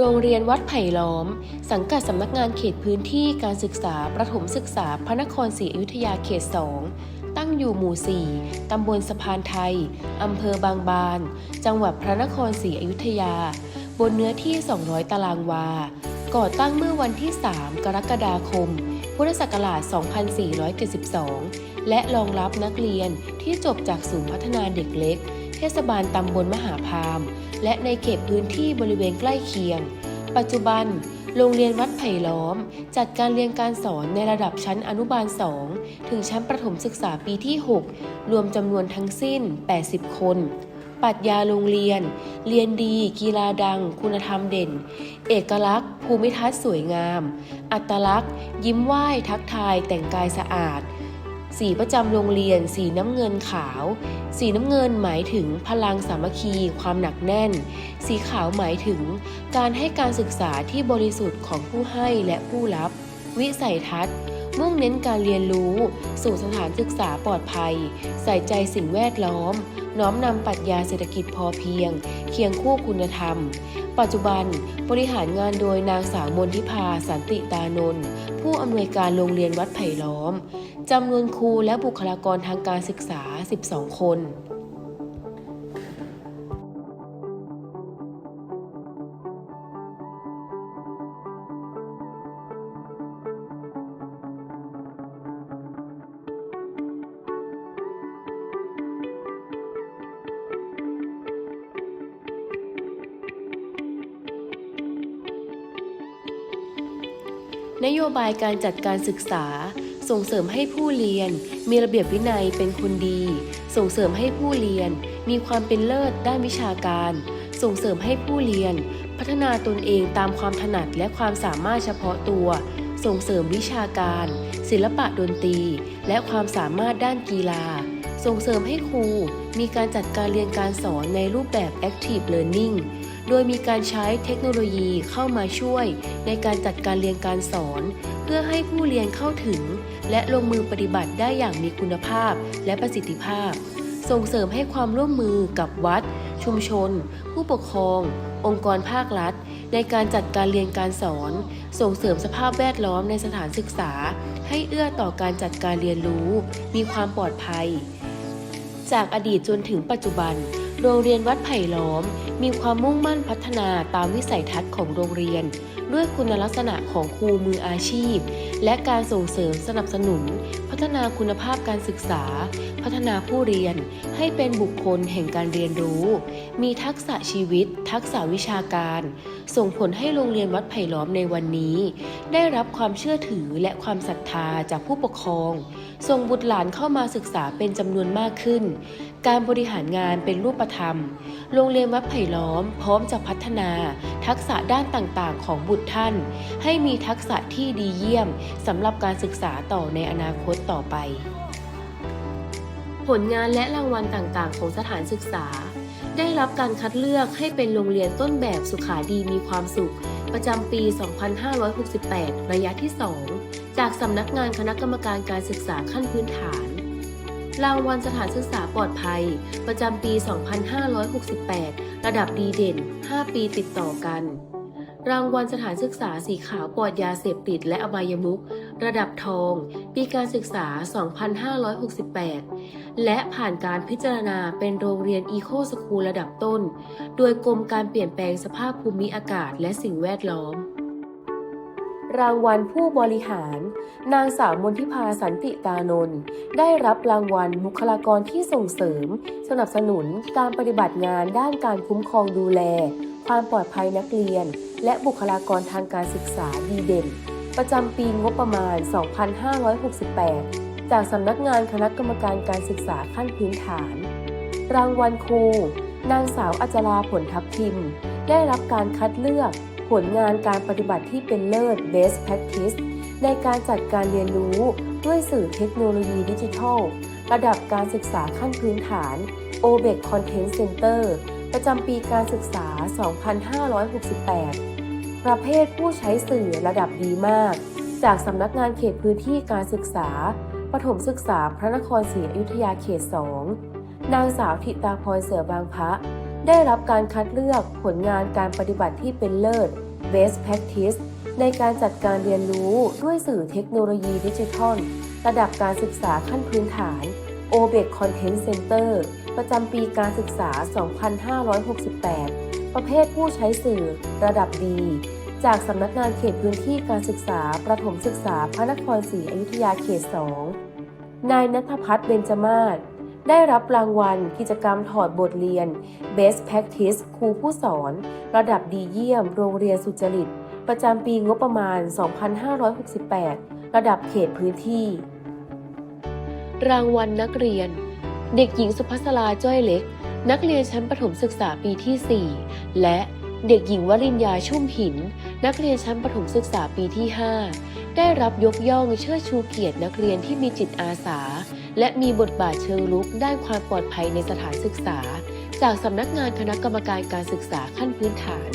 โรงเรียนวัดไผ่ล้อม สังกัดสำนักงานเขตพื้นที่การศึกษาประถมศึกษาพระนครศรีอยุธยาเขต 2 ตั้งอยู่หมู่ 4 ตำบลสะพานไทย อำเภอบางบาน จังหวัดพระนครศรีอยุธยา บนเนื้อที่ 200 ตารางวา ก่อตั้งเมื่อวันที่ 3 กรกฎาคม พุทธศักราช 2472 และรองรับนักเรียนที่จบจากศูนย์พัฒนาเด็กเล็ก เทศบาลตำบลมหาพาม และในเขตพื้นที่บริเวณใกล้เคียง ปัจจุบัน โรงเรียนวัดไผ่ล้อม จัดการเรียนการสอนในระดับชั้นอนุบาล 2 ถึงชั้นประถมศึกษาปีที่ 6 รวมจำนวนทั้งสิ้น 80 คนปรัชญาโรงเรียน เรียนดี กีฬาดัง คุณธรรมเด่น เอกลักษณ์ ภูมิทัศน์สวยงาม อัตลักษณ์ ยิ้มไหว้ ทักทาย แต่งกายสะอาด สีประจำโรงเรียน สีน้ำเงินขาว สีน้ำเงินหมายถึงพลังสามัคคี ความหนักแน่น สีขาวหมายถึง การให้การศึกษาที่บริสุทธิ์ของผู้ให้และผู้รับ วิสัยทัศน์ มุ่งเน้นการเรียนรู้ สู่สถานศึกษาปลอดภัย ใส่ใจสิ่งแวดล้อม น้อมนำปรัชญาเศรษฐกิจพอเพียง เคียงคู่คุณธรรม ปัจจุบันบริหารงานโดยนางสาวมนทิพาสันติตานนท์ ผู้อำนวยการโรงเรียนวัดไผ่ล้อมจำนวนครูและบุคลากรทางการศึกษา 12 คน นโยบายการจัดการศึกษา ส่งเสริมให้ผู้เรียน มีระเบียบวินัยเป็นคนดี ส่งเสริมให้ผู้เรียน มีความเป็นเลิศด้านวิชาการ ส่งเสริมให้ผู้เรียน พัฒนาตนเองตามความถนัดและความสามารถเฉพาะตัว ส่งเสริมวิชาการ ศิลปะดนตรี และความสามารถด้านกีฬา ส่งเสริมให้ครู มีการจัดการเรียนการสอนในรูปแบบ Active Learning โดยมีการใช้เทคโนโลยีเข้ามาช่วย ในการจัดการเรียนการสอน เพื่อให้ผู้เรียนเข้าถึง และลงมือปฏิบัติได้อย่างมีคุณภาพและประสิทธิภาพ ส่งเสริมให้ความร่วมมือกับวัด ชุมชน ผู้ปกครอง องค์กรภาครัฐ ในการจัดการเรียนการสอน ส่งเสริมสภาพแวดล้อมในสถานศึกษา ให้เอื้อต่อการจัดการเรียนรู้ มีความปลอดภัย จากอดีตจนถึงปัจจุบัน โรงเรียนวัดไผ่ล้อม มีความมุ่งมั่นพัฒนาตามวิสัยทัศน์ของโรงเรียน ด้วยคุณลักษณะของครูมืออาชีพ และการส่งเสริมสนับสนุน พัฒนาคุณภาพการศึกษา พัฒนาผู้เรียนให้เป็นบุคคลแห่งการเรียนรู้ มีทักษะชีวิต ทักษะวิชาการ ส่งผลให้โรงเรียนวัดไผ่ล้อมในวันนี้ ได้รับความเชื่อถือและความศรัทธาจากผู้ปกครอง ส่งบุตรหลานเข้ามาศึกษาเป็นจำนวนมากขึ้น การบริหารงานเป็นรูปธรรม โรงเรียนวัดไผ่ล้อม พร้อมจะพัฒนา ทักษะด้านต่างๆ ของบุตรท่าน ให้มีทักษะที่ดีเยี่ยมสำหรับการศึกษาต่อในอนาคตต่อไป ผลงานและรางวัลต่างๆ ของสถานศึกษา ได้รับการคัดเลือกให้เป็นโรงเรียนต้นแบบสุขาดีมีความสุข ประจำปี 2568 ระยะที่ 2 จากสำนักงานคณะกรรมการการศึกษาขั้นพื้นฐาน รางวัลสถานศึกษาปลอดภัย ประจำปี 2568 ระดับดีเด่น 5 ปีติดต่อกัน รางวัลสถานศึกษาสีขาวปลอดยาเสพติดและอบายมุขระดับทอง ปีการศึกษา 2568 และผ่านการพิจารณาเป็นโรงเรียนอีโคสคูลระดับต้น โดยกรมการเปลี่ยนแปลงสภาพภูมิอากาศและสิ่งแวดล้อม รางวัลผู้บริหาร นางสาวมนทิพาสันติตานนท์ได้รับรางวัลบุคลากรที่ส่งเสริม สนับสนุนการปฏิบัติงานด้านการคุ้มครองดูแล ความปลอดภัยนักเรียน และบุคลากรทางการศึกษาดีเด่น ประจำปีงบประมาณ 2568 จากสำนักงานคณะกรรมการการศึกษาขั้นพื้นฐาน รางวัลครู นางสาวอัจราผลทับทิม ได้รับการคัดเลือก ผลงานการปฏิบัติที่เป็นเลิศ Best Practice ในการจัดการเรียนรู้ด้วยสื่อเทคโนโลยีดิจิทัล ระดับการศึกษาขั้นพื้นฐาน OBEC Content Center ประจำปีการศึกษา 2568 ประเภทผู้ใช้สื่อระดับดีมาก จากสำนักงานเขตพื้นที่การศึกษา ประถมศึกษาพระนครศรีอยุธยาเขต 2 นางสาวธิตาพรเสือบางพระ ได้รับการคัดเลือกผลงานการปฏิบัติที่เป็นเลิศ Best Practice ในการจัดการเรียนรู้ด้วยสื่อเทคโนโลยีดิจิทัล ระดับการศึกษาขั้นพื้นฐาน o b e c Content Center ประจำปีการศึกษา 2568 ประเภทผู้ใช้สื่อระดับดี จากสำนักงานเขตพื้นที่การศึกษา ประถมศึกษาพระนครศรีอยุธยาเขต 2 นายนัทพัฒน์เบญจมาศ ได้รับรางวัลกิจกรรมถอดบทเรียน Best Practice ครูผู้สอน ระดับดีเยี่ยม โรงเรียนสุจริต ประจำปีงบประมาณ 2568 ระดับเขตพื้นที่ รางวัลนักเรียน เด็กหญิงสุภัสราจ้อยเล็ก นักเรียนชั้นประถมศึกษาปีที่ 4 และเด็กหญิงวริญญาชุ่มหิน นักเรียนชั้นประถมศึกษาปีที่ 5 ได้รับยกย่องเชิดชูเกียรตินักเรียนที่มีจิตอาสา และมีบทบาทเชิงลุกด้านความปลอดภัยในสถานศึกษา จากสำนักงานคณะกรรมการการศึกษาขั้นพื้นฐาน